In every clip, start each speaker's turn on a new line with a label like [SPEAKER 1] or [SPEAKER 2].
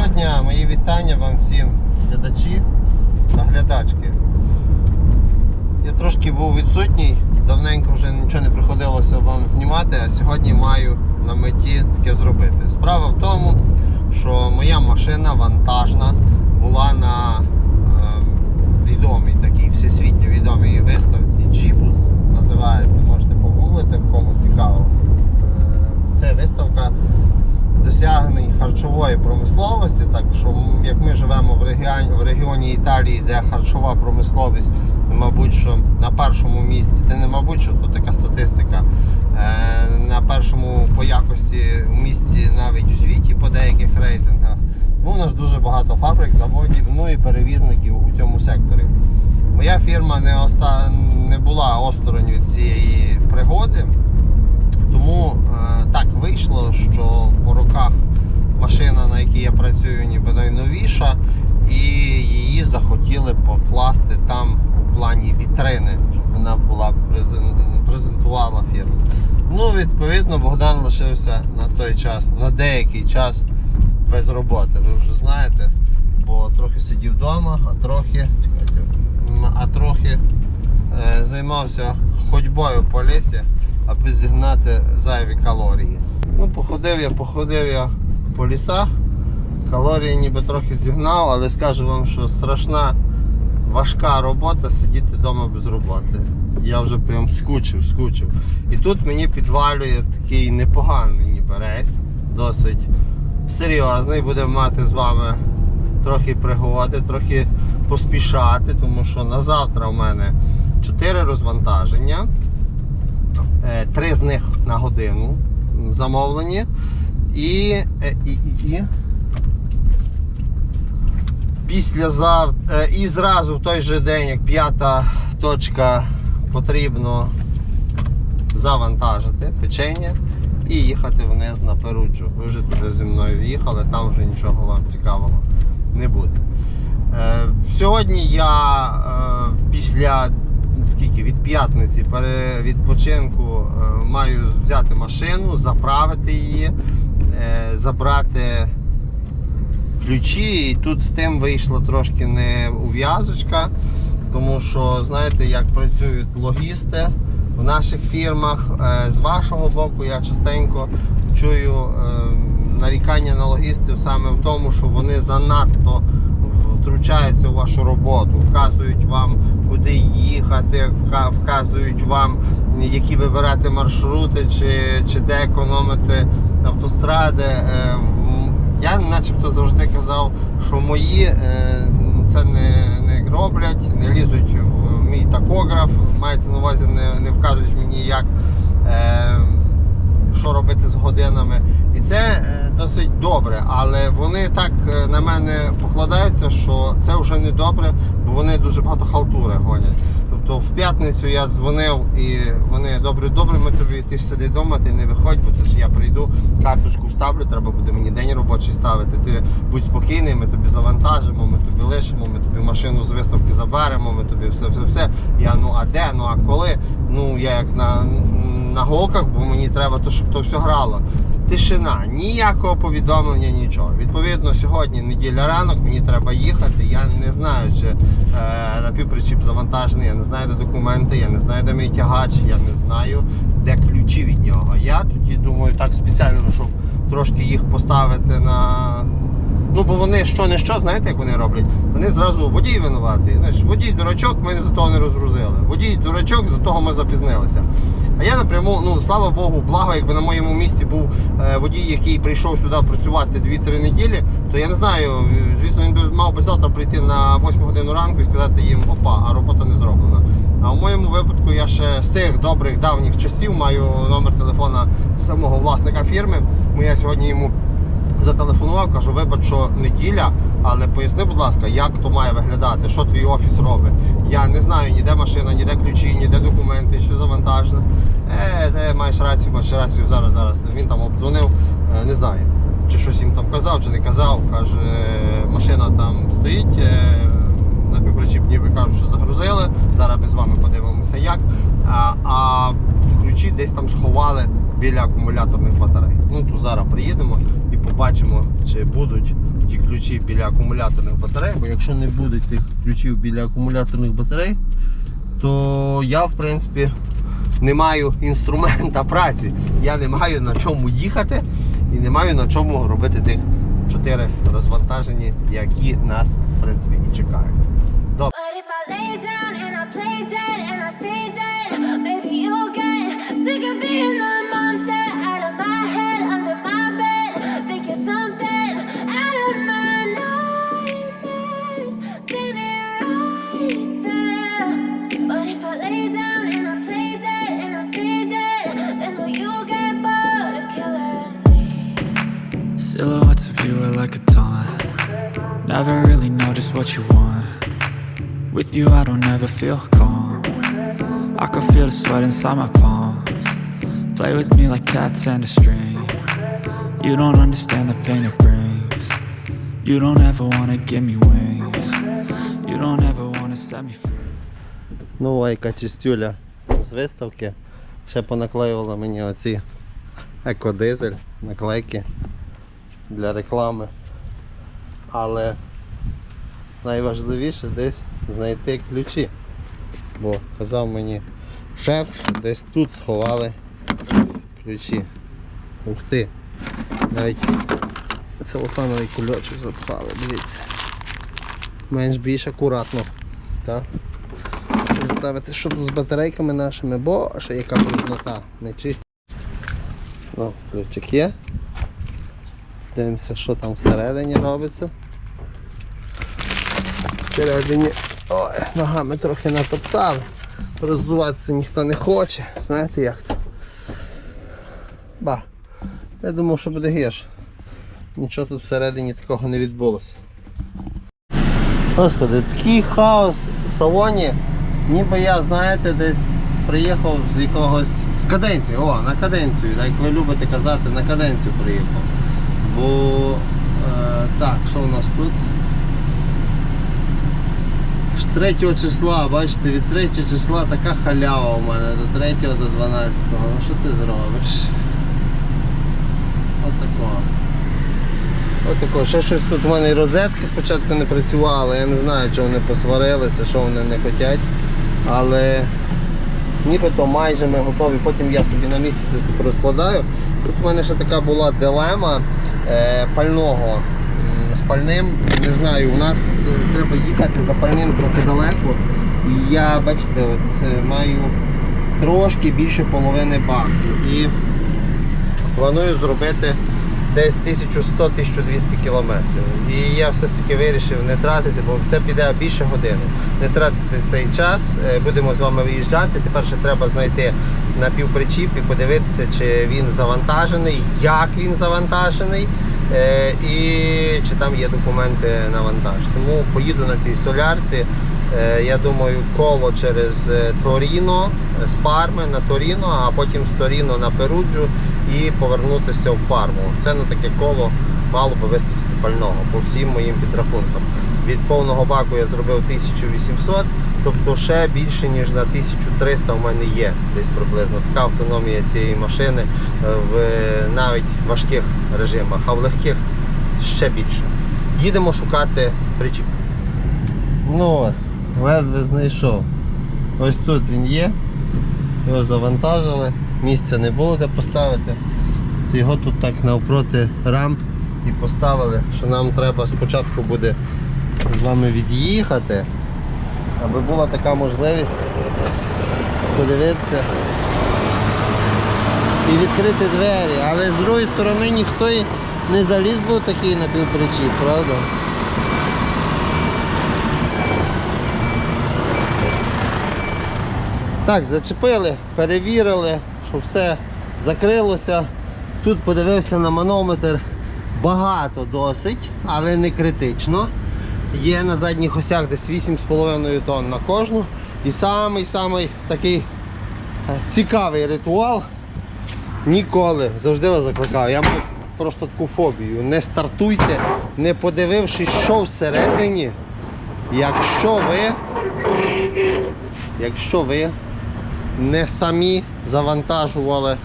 [SPEAKER 1] Доброго дня, мої вітання вам всім глядачі та глядачки. Я трошки був відсутній, давненько вже нічого не приходилося вам знімати, а сьогодні маю на меті таке зробити. Справа в тому, що моя машина вантажна була на е, відомій такій всесвітньо відомій виставці Jeepus називається, можете погуглити, кому цікаво. Е, Це виставка досягнень харчової промисловості, так що як ми живемо в регіоні, в регіоні Італії, де харчова промисловість, мабуть, що на першому місці, де не мабуть, що то така статистика, е, на першому по якості місці навіть у світі по деяких рейтингах. Ну, у нас дуже багато фабрик, заводів, ну і перевізників у цьому секторі. Моя фірма не, оста... не була осторонь від цієї пригоди. Тому е, так вийшло, що по руках машина, на якій я працюю, ніби найновіша, і її захотіли покласти там у плані вітрини, щоб вона була презентувала фірму. Ну, відповідно, Богдан лишився на той час, на деякий час без роботи. Ви вже знаєте, бо трохи сидів вдома, а трохи, чекайте, а трохи е, займався ходьбою по лісі, аби зігнати зайві калорії. Ну, походив я, походив я по лісах. Калорії ніби трохи зігнав, але скажу вам, що страшна важка робота сидіти вдома без роботи. Я вже прям скучив, скучив. І тут мені підвалює такий непоганий ніби рейс, досить серйозний. Будемо мати з вами трохи пригоди, трохи поспішати, тому що на завтра в мене 4 розвантаження, три з них на годину замовлені. І, е, і, і, і післязавтра і зразу в той же день, як п'ята точка, потрібно завантажити печення і їхати вниз на Перуджу. Ви вже туди зі мною їхали, там вже нічого вам цікавого не буде. Е, сьогодні я е, після п'ятниці відпочинку е, маю взяти машину, заправити її, е, забрати ключі, і тут з тим вийшла трошки не ув'язочка, тому що знаєте, як працюють логісти в наших фірмах. Е, З вашого боку я частенько чую нарікання на логістів саме в тому, що вони занадто втручаються у вашу роботу, вказують вам, куди їхати, вказують вам, які вибирати маршрути, чи, чи де економити автостради. Е, Я начебто завжди казав, що мої е, це не, не роблять, не лізуть в мій такограф, мається на увазі, не, не вказують мені, як е, що робити з годинами. Це е, досить добре, але вони так е, на мене покладаються, що це вже не добре, бо вони дуже багато халтури гонять. Тобто в п'ятницю я дзвонив і вони добре, добре, ми тобі ти ж сиди вдома, ти не виходь, бо це ж я прийду, карточку вставлю, треба буде мені день робочий ставити. Ти будь спокійний, ми тобі завантажимо, ми тобі лишимо, ми тобі машину з виставки заберемо, ми тобі все, все, все. Я ну а де? Ну а коли? Ну я як на, на голках, бо мені треба, то, щоб то все грало. Тишина, ніякого повідомлення, нічого. Відповідно, сьогодні неділя ранок, мені треба їхати. Я не знаю, чи е, напівпричіп завантажений, я не знаю, де документи, я не знаю, де мій тягач, я не знаю, де ключі від нього. Я тоді думаю, так спеціально, щоб трошки їх поставити на. Ну, бо вони що не що, знаєте, як вони роблять? Вони зразу водій винуватий. Знаєш, водій дурачок, ми за того не розгрузили. Водій дурачок, за того ми запізнилися. А я напряму, ну слава Богу, благо, якби на моєму місці був е, водій, який прийшов сюди працювати 2-3 неділі, то я не знаю, звісно, він би мав би завтра прийти на 8 годину ранку і сказати їм, опа, а робота не зроблена. А в моєму випадку я ще з тих добрих давніх часів маю номер телефона самого власника фірми. Бо я сьогодні йому зателефонував, кажу, вибач, що неділя, але поясни, будь ласка, як то має виглядати, що твій офіс робить. Я не знаю ніде машина, ніде ключі, ніде документи, що завантажено. Е, ти маєш рацію, маєш рацію зараз, зараз. Він там обдзвонив, е, не знаю, чи щось їм там казав, чи не казав. Каже, «Е, машина там стоїть. е, На півключі ніби кажуть, що загрузили. Зараз ми з вами подивимося як. А, а ключі десь там сховали біля акумуляторних батарей. Ну то зараз приїдемо і побачимо, чи будуть ті ключі біля акумуляторних батарей. Бо якщо не буде тих ключів біля акумуляторних батарей, то я в принципі не маю інструмента праці. Я не маю на чому їхати і не маю на чому робити тих чотири розвантаження, які нас в принципі і чекають. Добре.
[SPEAKER 2] Sick of being the
[SPEAKER 3] Never really know just what you want. With you, I don't ever feel calm. I can feel the sweat inside my palms. Play with me like cats and a string. You don't understand the pain it brings. You don't ever wanna give me wings. You don't ever wanna set me free.
[SPEAKER 1] Нова яка чистюля з виставки. Ще понаклеювала мені оці екодизель, наклейки для реклами. Але найважливіше десь знайти ключі. Бо казав мені шеф, десь тут сховали ключі. Ух ти! Навіть целофановий кульочок запхали, дивіться. Менш більш акуратно. Так? Заставити, що тут з батарейками нашими, бо ще яка бруднота, не чисті. Ну, ключик є. Дивимося, що там всередині робиться. Всередині ой, ногами трохи натоптали. Роззуватися ніхто не хоче. Знаєте як то? Ба. Я думав, що буде гірше. Нічого тут всередині такого не відбулося. Господи, такий хаос в салоні, ніби я, знаєте, десь приїхав з якогось. з каденції, о, на каденцію, так як ви любите казати, на каденцію приїхав. Бо е, так, що у нас тут? Ж 3 числа, бачите, від 3 числа така халява у мене до 3 до 12. Ну що ти зробиш? Отакого. Отако, ще щось тут у мене і розетки спочатку не працювали, я не знаю, чи вони посварилися, що вони не хочуть. Але нібито майже ми готові, потім я собі на місці це все розкладаю. Тут у мене ще така була дилема е, пального. Пальним, не знаю, у нас е, треба їхати за пальним трохи далеко. І я, бачите, от, е, маю трошки більше половини баку. І планую зробити десь 1100-1200 кілометрів. І я все ж таки вирішив не тратити, бо це піде більше години. Не тратити цей час. Е, Будемо з вами виїжджати. Тепер ще треба знайти напівпричіп і подивитися, чи він завантажений, як він завантажений. Е, І чи там є документи на вантаж. Тому поїду на цій солярці. Е, Я думаю, коло через е, Торіно, з Парми на Торіно, а потім з Торіно на Перуджу і повернутися в Парму. Це на таке коло мало би вистачити пального по всім моїм підрахункам. Від повного баку я зробив 1800, тобто ще більше ніж на 1300 в мене є десь приблизно така автономія цієї машини е, в навіть важких режимах, а в легких ще більше. Їдемо шукати причіп. Ну ось, ледве знайшов. Ось тут він є. Його завантажили, місця не було де поставити. його тут так навпроти рам і поставили, що нам треба спочатку буде з вами від'їхати, аби була така можливість подивитися і відкрити двері. Але з другої сторони ніхто й не заліз був такий напівпричіп, правда? Так, зачепили, перевірили, що все закрилося. Тут подивився на манометр багато досить, але не критично. Є на задніх осях десь 8,5 тонн на кожну. І самий самий такий е, цікавий ритуал. Ніколи завжди вас закликаю. Я маю просто таку фобію. Не стартуйте, не подивившись, що всередині. Якщо ви, якщо ви не самі завантажували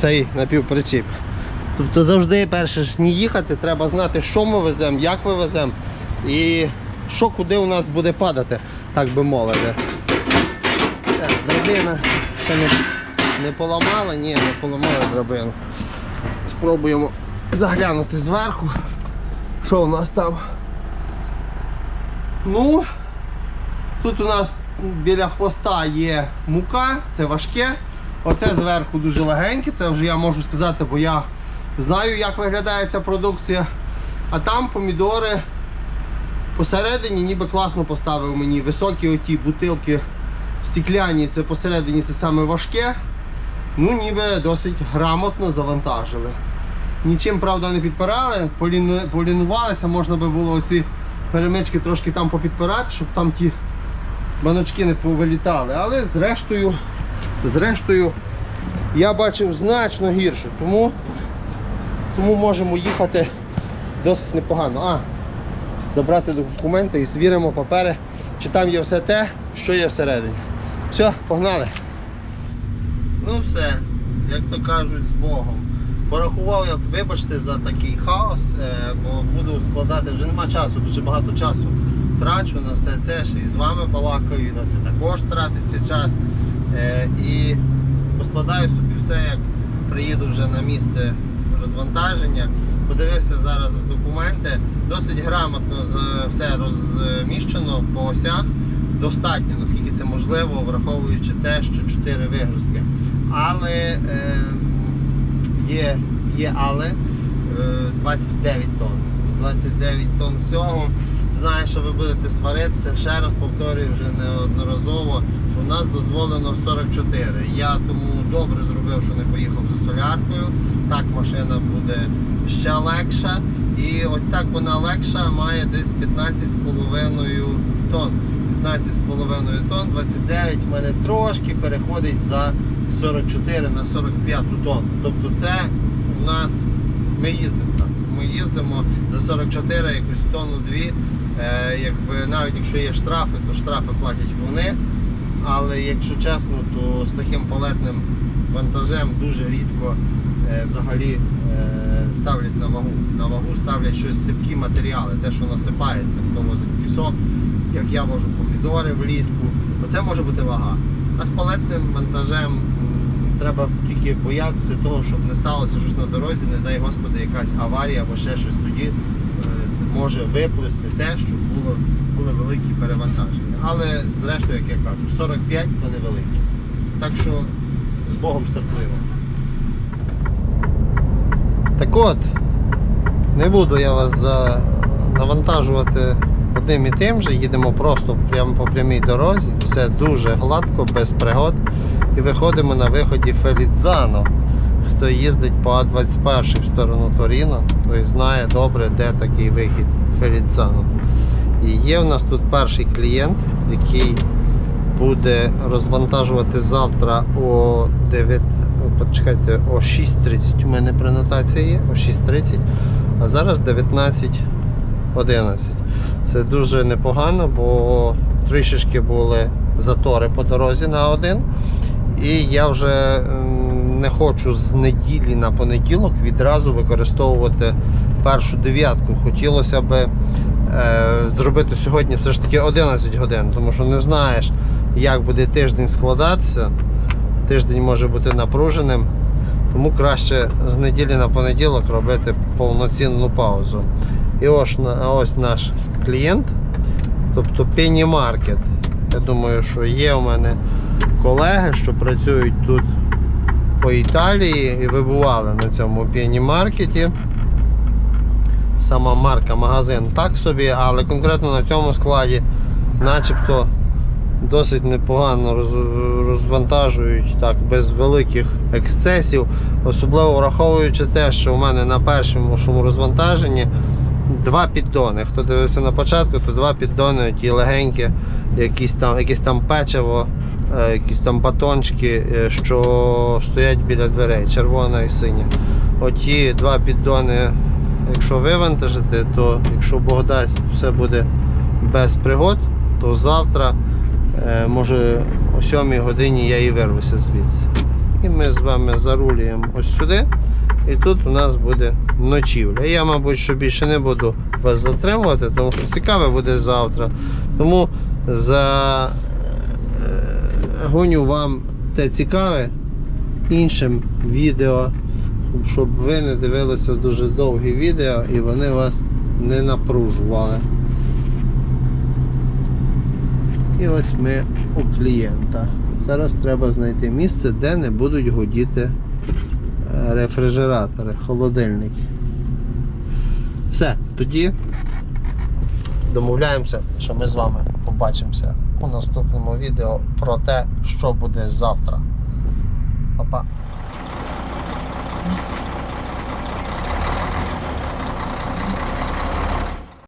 [SPEAKER 1] цей напівпричіп. Тобто завжди перше ж не їхати, треба знати, що ми веземо, як ми веземо і що куди у нас буде падати, так би мовити. Так, драбина ще не, не поламала, ні, не поламала драбину. Спробуємо заглянути зверху. Що у нас там? Ну, тут у нас біля хвоста є мука, це важке. Оце зверху дуже легеньке, це вже я можу сказати, бо я знаю, як виглядає ця продукція. А там помідори посередині ніби класно поставив мені високі оті бутилки стекляні, це посередині це саме важке. Ну, ніби досить грамотно завантажили. Нічим, правда, не підпирали, поліну- полінувалися, можна би було оці перемички трошки там попідпирати, щоб там ті баночки не повилітали. Але зрештою, зрештою, я бачив значно гірше, тому, тому можемо їхати досить непогано. А, забрати документи і звіримо папери, чи там є все те, що є всередині. Все, погнали. Ну все, як то кажуть, з Богом. Порахував я, вибачте за такий хаос, е, бо буду складати, вже нема часу, дуже багато часу трачу на все це, ще і з вами балакаю, на це також тратиться час. Е, І поскладаю собі все, як приїду вже на місце розвантаження. Подивився зараз документи. Досить грамотно все розміщено по осях. Достатньо, наскільки це можливо, враховуючи те, що 4 вигрузки. Але е, є, є але е, 29 тонн. 29 тонн всього. Знаю, що ви будете сваритися. Ще раз повторюю вже неодноразово, що в нас дозволено 44. Я тому добре зробив, що не поїхав за соляркою. Так машина буде ще легша. І ось так вона легша, має десь 15,5 тонн. 15,5 тонн, 29 в мене трошки переходить за 44 на 45 тонн. Тобто це у нас ми їздимо так. Ми їздимо за 44 якусь тонну дві. Е, якби навіть якщо є штрафи, то штрафи платять вони. Але якщо чесно, то з таким палетним вантажем дуже рідко е, взагалі е, ставлять на вагу. На вагу ставлять щось сипкі матеріали, те, що насипається, хто возить пісок, як я вожу помідори влітку. Оце може бути вага. А з палетним вантажем треба тільки боятися того, щоб не сталося щось на дорозі, не дай Господи, якась аварія або ще щось тоді може виплисти те, щоб було, були великі перевантаження. Але зрештою, як я кажу, 45 то невеликі. Так що з Богом стартуємо. Так от, не буду я вас навантажувати одним і тим же, їдемо просто прямо по прямій дорозі, все дуже гладко, без пригод. І виходимо на виході Фелідзано. Хто їздить по А21 в сторону Торіно, той знає добре, де такий вихід Фелідзано. І є в нас тут перший клієнт, який буде розвантажувати завтра о 9, почекайте, о 6.30. У мене пренотація є о 6.30, а зараз 19.11. Це дуже непогано, бо трішечки були затори по дорозі на один. І я вже м, не хочу з неділі на понеділок відразу використовувати першу дев'ятку. Хотілося б е, зробити сьогодні все ж таки 11 годин, тому що не знаєш, як буде тиждень складатися. Тиждень може бути напруженим. Тому краще з неділі на понеділок робити повноцінну паузу. І ось, ось наш клієнт, тобто Penny Market. Я думаю, що є у мене колеги, що працюють тут по Італії і вибували на цьому Market. Сама марка магазин так собі, але конкретно на цьому складі начебто досить непогано розвантажують так, без великих ексцесів, особливо враховуючи те, що у мене на першому розвантаженні два піддони. Хто дивився на початку, то два піддони, ті легенькі, якісь там, якісь там печиво, якісь там батончики, е, що стоять біля дверей, червона і синя. Оті два піддони, якщо вивантажити, то якщо Бог дасть, все буде без пригод, то завтра, е, може о 7 годині я і вирвуся звідси. І ми з вами зарулюємо ось сюди. І тут у нас буде ночівля. Я, мабуть, що більше не буду вас затримувати, тому що цікаве буде завтра. Тому за е, гоню вам те цікаве іншим відео, щоб ви не дивилися дуже довгі відео і вони вас не напружували. І ось ми у клієнта. Зараз треба знайти місце, де не будуть гудіти е, рефрижератори, холодильники. Все, тоді домовляємося, що ми з вами побачимося у наступному відео про те, що буде завтра. Па-па.